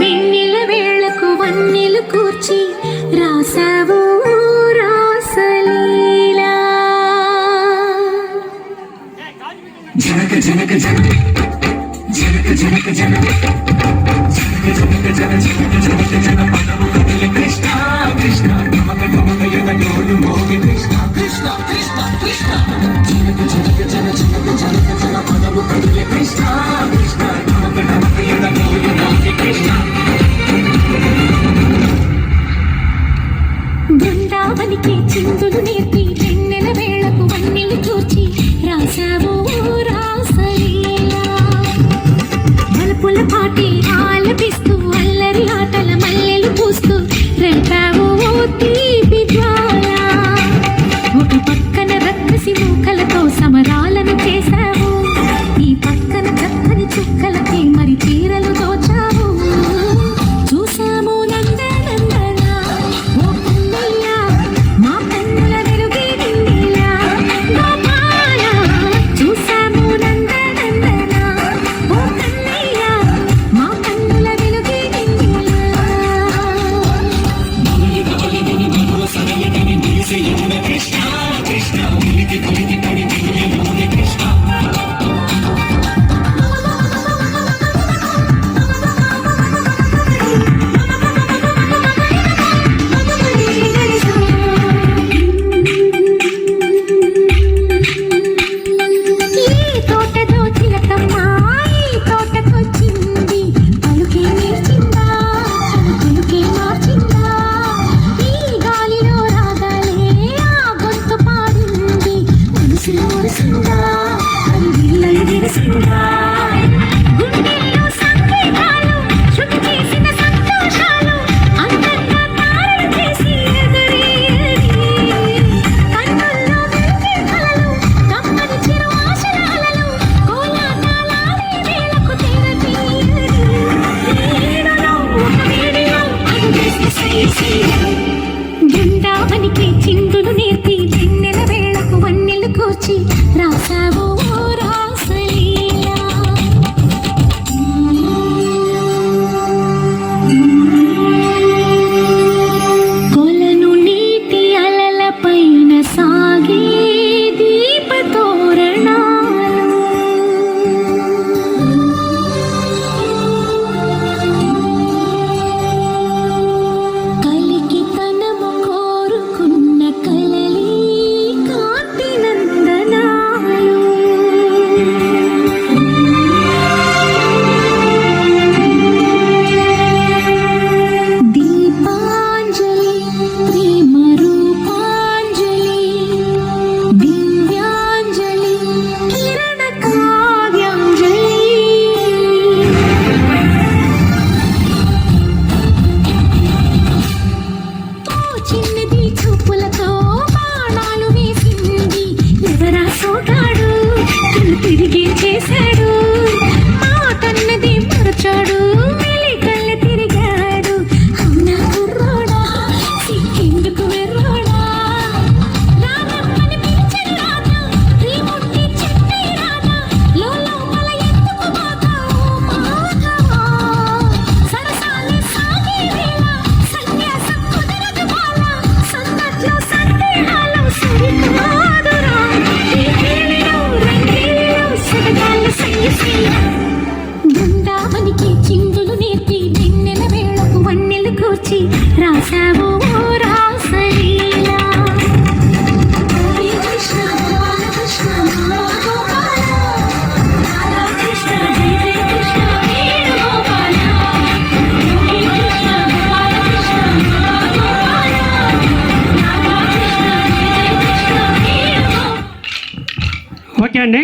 వెన్నెల వేళకు వన్నెలు కూర్చి రాసావు రాసలీలా. జనక జనక జనక. జనక జనక జనక. జనక జనక జన జనక జనక జన పదము కదిలి కృష్ణ కృష్ణ. గమక గమక యన గోడు మోగి కృష్ణ కృష్ణ కృష్ణ కృష్ణ. జనక జనక జన జనక జనక జన పదము కదిలి Krishna. Thank you. fim da తిరిగి కూర్చి రాసావు ఓకే అండి.